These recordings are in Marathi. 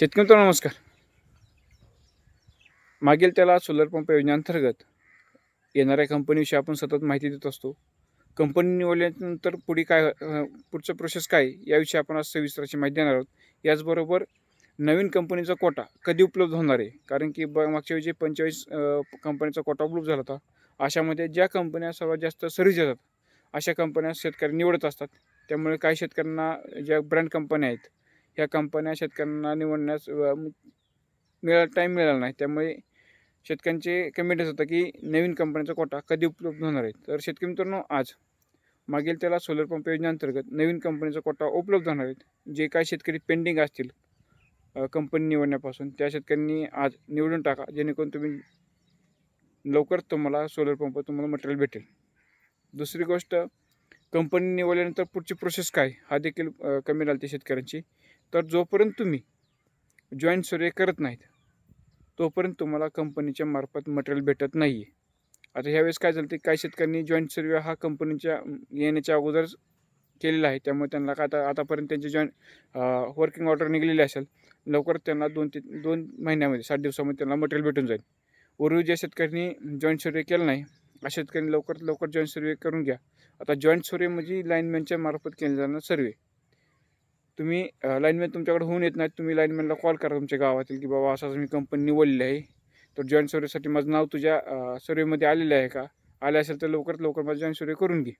शेतकरी मित्रांनो नमस्कार. मागील त्याला सोलर पंप योजनेअंतर्गत येणाऱ्या कंपनीविषयी आपण सतत माहिती देत असतो. कंपनी निवडल्यानंतर पुढे काय पुढचं प्रोसेस काय याविषयी आपण आज सविस्तराची माहिती देणार आहोत. याचबरोबर नवीन कंपनीचा कोटा कधी उपलब्ध होणार आहे? कारण की ब मागच्या वेळी जे पंचेचाळीस कंपनीचा कोटा उपलब्ध झाला होता अशामध्ये ज्या कंपन्या सर्वात जास्त सर्व्हिस देतात अशा कंपन्या शेतकरी निवडत असतात. त्यामुळे काही शेतकऱ्यांना ज्या ब्रँड कंपन्या आहेत ह्या कंपन्या शेतकऱ्यांना निवडण्यास मिळा मिळाला टाईम मिळाला नाही. त्यामुळे शेतकऱ्यांचे कमेंटच होतं की नवीन कंपनीचा कोटा कधी उपलब्ध होणार आहे? तर शेतकरी मित्रांनो आज मागील त्याला सोलर पंप योजनेअंतर्गत नवीन कंपनीचा कोटा उपलब्ध होणार आहेत जे काही शेतकरी पेंडिंग असतील कंपनी निवडण्यापासून त्या शेतकऱ्यांनी आज निवडून टाका. जेणेकरून तुम्ही लवकर तुम्हाला सोलर पंप तुम्हाला मटेरियल भेटेल. दुसरी गोष्ट कंपनी निवडल्यानंतर पुढची प्रोसेस काय? हा देखील कमी राहते शेतकऱ्यांची. तर जोपर्यंत तुम्ही जॉईंट सर्वे करत नाहीत तोपर्यंत तुम्हाला कंपनीच्या मार्फत मटेरियल भेटत नाही आहे आता ह्यावेळेस काय झालं ते काही शेतकऱ्यांनी जॉईंट सर्वे हा कंपनीच्या येण्याच्या अगोदरच केलेला आहे. त्यामुळे त्यांना का आता आतापर्यंत त्यांची जॉईंट वर्किंग ऑर्डर निघलेली असेल लवकरच त्यांना दोन ते दोन महिन्यामध्ये सात दिवसामध्ये त्यांना मटेरियल भेटून जाईल. उर्वरित ज्या शेतकऱ्यांनी जॉईंट सर्वे केला नाही अशा शेतकऱ्यांनी लवकरात लवकर जॉईंट सर्वे करून घ्या. आता जॉईंट सर्वे म्हणजे लाईनमॅनच्या मार्फत केले जाणार सर्वे तुम्ही लाईनमॅन तुमच्याकडे होऊन येत नाहीत तुम्ही लाईनमॅनला कॉल करा तुमच्या गावातील की बाबा असं मी कंपनी निवडली आहे. तर जॉईंट सर्वेसाठी माझं नाव तुझ्या सर्वेमध्ये आलेलं आहे का? आले असेल तर लवकरात लवकर माझं जॉईंट सर्वे करून घे.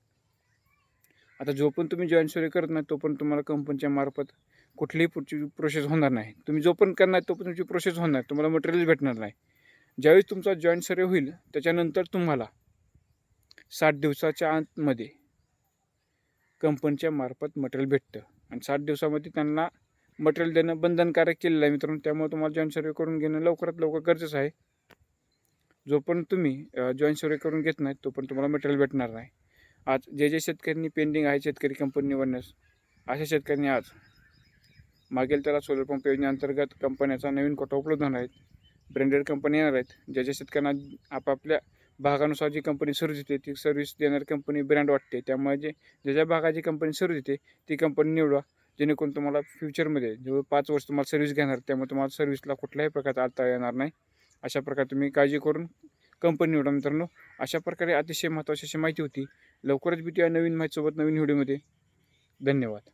आता जो पण तुम्ही जॉईंट सर्वे करत नाही तो पण तुम्हाला कंपनीच्या मार्फत कुठलीही पुढची प्रोसेस होणार नाही. तुम्ही जो पण करणार तो पण तुमची प्रोसेस होणार. तुम्हाला मटेरियल भेटणार नाही. ज्यावेळेस तुमचा जॉईंट सर्वे होईल त्याच्यानंतर तुम्हाला साठ दिवसाच्या आतमध्ये कंपनीच्या मार्फत मटेरियल भेटतं. आणि सात दिवसामध्ये त्यांना मटेरियल देणं बंधनकारक केलेलं आहे मित्रांनो. त्यामुळे तुम्हाला जॉईन सर्वे करून घेणं लवकरात लवकर गरजेचं आहे. जोपर्यंत तुम्ही जॉईंट सर्वे करून घेत नाहीत तोपर्यंत तुम्हाला मटेरियल भेटणार नाही. आज जे जे शेतकऱ्यांनी पेंडिंग आहे शेतकरी कंपनी निवडण्यास अशा शेतकऱ्यांनी आज मागेल त्याला सोलर पंप योजनेअंतर्गत कंपन्याचा नवीन कोटा उपलब्ध होणार आहेत. ब्रँडेड कंपनी येणार आहेत. ज्या ज्या शेतकऱ्यांना आपापल्या भागानुसार जी कंपनी सर्व्हिस देते ती सर्व्हिस देणारी कंपनी ब्रँड वाटते. त्यामुळे जे ज्या ज्या भागाची कंपनी सर्व्हिस देते ती कंपनी निवडा. जेणेकरून तुम्हाला फ्युचरमध्ये जवळ पाच वर्ष तुम्हाला सर्व्हिस घेणार त्यामुळे तुम्हाला सर्व्हिसला कुठल्याही प्रकारचा अडथळा येणार नाही. अशा प्रकारे तुम्ही काळजी करून कंपनी निवडा मित्रांनो. अशा प्रकारे अतिशय महत्त्वाची अशी माहिती होती. लवकरच भेटूया नवीन माहितीसोबत नवीन व्हिडिओमध्ये धन्यवाद.